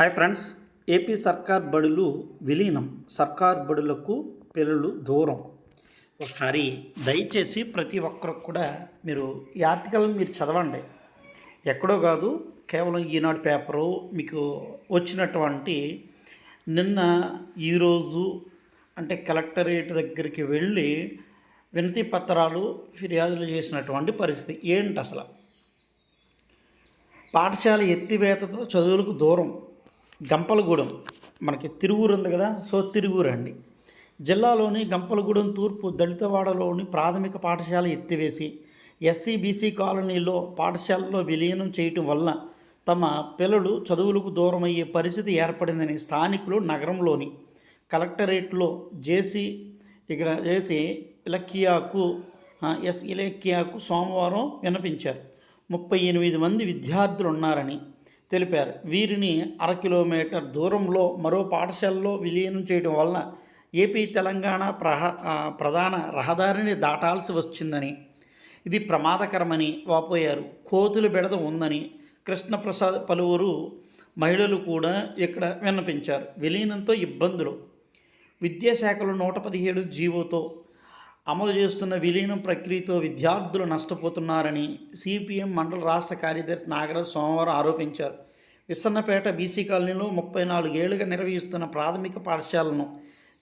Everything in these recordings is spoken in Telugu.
హాయ్ ఫ్రెండ్స్ ఏపీ సర్కార్ బడులు విలీనం. సర్కార్ బడులకు పిల్లలు దూరం. ఒకసారి దయచేసి ప్రతి ఒక్కరికి కూడా మీరు ఈ ఆర్టికల్ మీరు చదవండి. ఎక్కడో కాదు కేవలం ఈనాడు పేపరు మీకు వచ్చినటువంటి నిన్న ఈరోజు అంటే కలెక్టరేట్ దగ్గరికి వెళ్ళి వినతి పత్రాలు ఫిర్యాదులు చేసినటువంటి పరిస్థితి ఏంటి అసలు? పాఠశాల ఎత్తివేతతో చదువులకు దూరం. గంపలగూడెం. మనకి తిరువూరు ఉంది కదా సో తిరువూరు అండి జిల్లాలోని గంపలగూడెం తూర్పు దళితవాడలోని ప్రాథమిక పాఠశాల ఎత్తివేసి ఎస్సీ బీసీ కాలనీలో పాఠశాలలో విలీనం చేయటం వల్ల తమ పిల్లలు చదువులకు దూరమయ్యే పరిస్థితి ఏర్పడిందని స్థానికులు నగరంలోని కలెక్టరేట్లో జేసీ ఇక్కడ చేసి ఇలక్కియాకు ఎస్ ఇలక్కియాకు సోమవారం విన్నపించారు. ముప్పై ఎనిమిది మంది విద్యార్థులు ఉన్నారని తెలిపారు. వీరిని అర కిలోమీటర్ దూరంలో మరో పాఠశాలలో విలీనం చేయడం వలన ఏపీ తెలంగాణ ప్రహ ప్రధాన రహదారిని దాటాల్సి వచ్చిందని ఇది ప్రమాదకరమని వాపోయారు. కోతుల బెడద ఉందని కృష్ణప్రసాద్ పలువురు మహిళలు కూడా ఇక్కడ విన్నపించారు. విలీనంతో ఇబ్బందులు. విద్యాశాఖలో నూట పదిహేడు జీవోతో అమలు చేస్తున్న విలీనం ప్రక్రియతో విద్యార్థులు నష్టపోతున్నారని సిపిఎం మండల రాష్ట్ర కార్యదర్శి నాగరాజ్ సోమవారం ఆరోపించారు. విస్సన్నపేట బీసీ కాలనీలో ముప్పై నాలుగేళ్ళుగా నిర్వహిస్తున్న ప్రాథమిక పాఠశాలను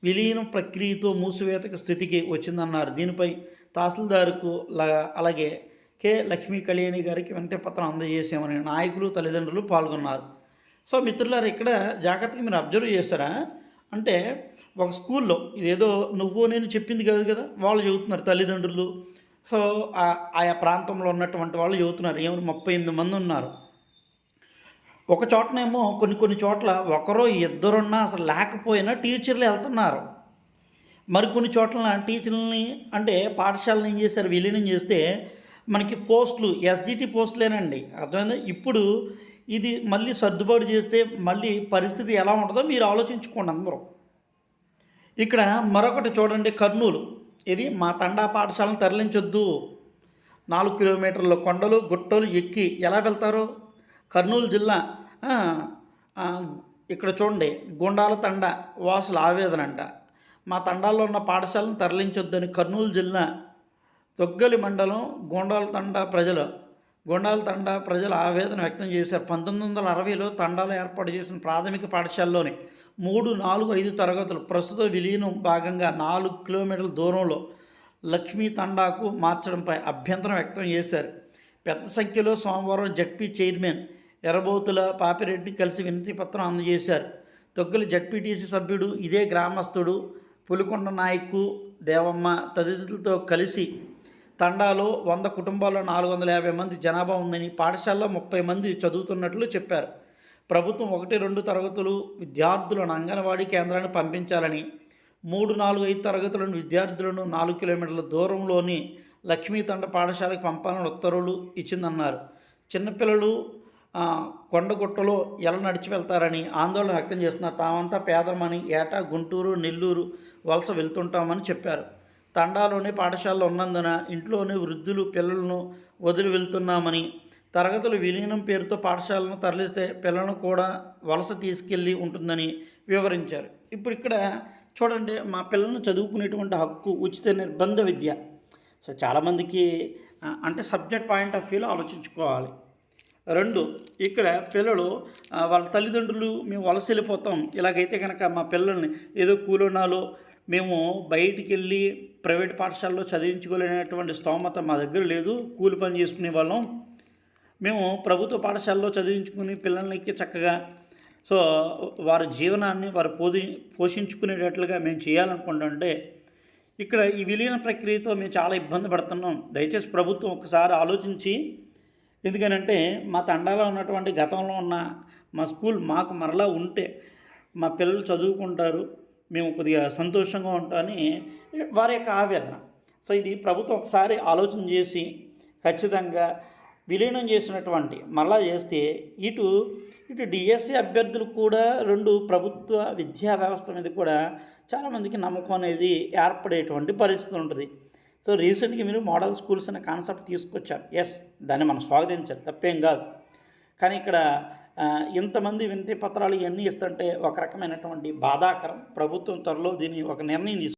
విలీనం ప్రక్రియతో మూసివేతక స్థితికి వచ్చిందన్నారు. దీనిపై తహసీల్దార్కు అలాగే కె. లక్ష్మీ కళ్యాణి గారికి వెంటనే పత్రం అందజేసామని నాయకులు తల్లిదండ్రులు పాల్గొన్నారు. సో మిత్రులారు ఇక్కడ జాగ్రత్తగా మీరు అబ్జర్వ్ చేశారా? అంటే ఒక స్కూల్లో ఇదేదో నువ్వు నేను చెప్పింది కాదు కదా వాళ్ళు చదువుతున్నారు తల్లిదండ్రులు. సో ఆయా ప్రాంతంలో ఉన్నటువంటి వాళ్ళు చదువుతున్నారు. ఏమైనా ముప్పై ఎనిమిది మంది ఉన్నారు. ఒక చోటనేమో కొన్ని కొన్ని చోట్ల ఒకరో ఇద్దరున్నా అసలు లేకపోయినా టీచర్లు వెళ్తున్నారు. మరికొన్ని చోట్ల టీచర్లని అంటే పాఠశాలను ఏం చేశారు? విలీనం చేస్తే మనకి పోస్టులు ఎస్జిటి పోస్టులేనండి. అర్థమైందా? ఇప్పుడు ఇది మళ్ళీ సర్దుబాటు చేస్తే మళ్ళీ పరిస్థితి ఎలా ఉంటుందో మీరు ఆలోచించుకోండి అందరూ. ఇక్కడ మరొకటి చూడండి కర్నూలు. ఇది మా తండా పాఠశాలను తరలించొద్దు. నాలుగు కిలోమీటర్ల కొండలు గుట్టలు ఎక్కి ఎలా వెళ్తారు? కర్నూలు జిల్లా ఇక్కడ చూడండి గుండాల తండ వాసుల ఆవేదన అంట. మా తండాల్లో ఉన్న పాఠశాలను తరలించొద్దని కర్నూలు జిల్లా తొగ్గలి మండలం గుండాల తండ ప్రజలు గొండాల తండా ప్రజలు ఆవేదన వ్యక్తం చేశారు. పంతొమ్మిది వందల అరవైలో తండాలు ఏర్పాటు చేసిన ప్రాథమిక పాఠశాలలోని మూడు నాలుగు ఐదు తరగతులు ప్రస్తుత విలీనం భాగంగా నాలుగు కిలోమీటర్ల దూరంలో లక్ష్మీ తండాకు మార్చడంపై అభ్యంతరం వ్యక్తం చేశారు. పెద్ద సంఖ్యలో సోమవారం జడ్పీ చైర్మన్ ఎర్రబోతుల పాపిరెడ్డి కలిసి వినతి పత్రం అందజేశారు. తొగ్గుల జడ్పీటీసీ సభ్యుడు ఇదే గ్రామస్తుడు పులికొండ నాయకు దేవమ్మ తదితరులతో కలిసి తండాలో వంద కుటుంబాల్లో నాలుగు వందల యాభై మంది జనాభా ఉందని పాఠశాలలో ముప్పై మంది చదువుతున్నట్లు చెప్పారు. ప్రభుత్వం ఒకటి రెండు తరగతులు విద్యార్థులను అంగన్వాడీ కేంద్రాన్ని పంపించాలని మూడు నాలుగు ఐదు తరగతులను విద్యార్థులను నాలుగు కిలోమీటర్ల దూరంలోని లక్ష్మీ తండ పాఠశాలకు పంపాలని ఉత్తర్వులు ఇచ్చిందన్నారు. చిన్నపిల్లలు కొండగుట్టలో ఎలా నడిచి వెళ్తారని ఆందోళన వ్యక్తం చేస్తున్నారు. తామంతా పేదమని ఏటా గుంటూరు నెల్లూరు వలస వెళ్తుంటామని చెప్పారు. తండాలోని పాఠశాలలో ఉన్నందున ఇంట్లోనే వృద్ధులు పిల్లలను వదిలి వెళ్తున్నామని తరగతులు విలీనం పేరుతో పాఠశాలను తరలిస్తే పిల్లలను కూడా వలస తీసుకెళ్ళి ఉంటుందని వివరించారు. ఇప్పుడు ఇక్కడ చూడండి మా పిల్లలను చదువుకునేటువంటి హక్కు ఉచిత నిర్బంధ విద్య. సో చాలామందికి అంటే సబ్జెక్ట్ పాయింట్ ఆఫ్ వ్యూలో ఆలోచించుకోవాలి. రెండు ఇక్కడ పిల్లలు వాళ్ళ తల్లిదండ్రులు మేము వలస వెళ్ళిపోతాం. ఇలాగైతే కనుక మా పిల్లల్ని ఏదో కూలోనాలో మేము బయటికి వెళ్ళి ప్రైవేట్ పాఠశాలలో చదివించుకోలేనటువంటి స్తోమత మా దగ్గర లేదు. కూలి పని చేసుకునే వాళ్ళం. మేము ప్రభుత్వ పాఠశాలలో చదివించుకుని పిల్లలకి చక్కగా సో వారి జీవనాన్ని వారు పోది పోషించుకునేటట్లుగా మేము చేయాలనుకుంటుంటే ఇక్కడ ఈ విలీన ప్రక్రియతో మేము చాలా ఇబ్బంది పడుతున్నాం. దయచేసి ప్రభుత్వం ఒకసారి ఆలోచించి ఎందుకనంటే మా తండాలో ఉన్నటువంటి గతంలో ఉన్న మా స్కూల్ మాకు మరలా ఉంటే మా పిల్లలు చదువుకుంటారు. మేము కొద్దిగా సంతోషంగా ఉంటామని వారి యొక్క ఆవేదన. సో ఇది ప్రభుత్వం ఒకసారి ఆలోచన చేసి ఖచ్చితంగా విలీనం చేసినటువంటి మళ్ళా చేస్తే ఇటు ఇటు డిఎస్సి అభ్యర్థులకు కూడా రెండు ప్రభుత్వ విద్యా వ్యవస్థ మీద కూడా చాలామందికి నమ్మకం అనేది ఏర్పడేటువంటి పరిస్థితి ఉంటుంది. సో రీసెంట్గా మీరు మోడల్ స్కూల్స్ అనే కాన్సెప్ట్ తీసుకొచ్చారు. ఎస్ దాన్ని మనం స్వాగతించాలి. తప్పేం కాదు. కానీ ఇక్కడ ఇంతమంది వినతి పత్రాలు ఇవన్నీ ఇస్తుంటే ఒక రకమైనటువంటి బాధాకరం. ప్రభుత్వం త్వరలో దీన్ని ఒక నిర్ణయం తీసుకు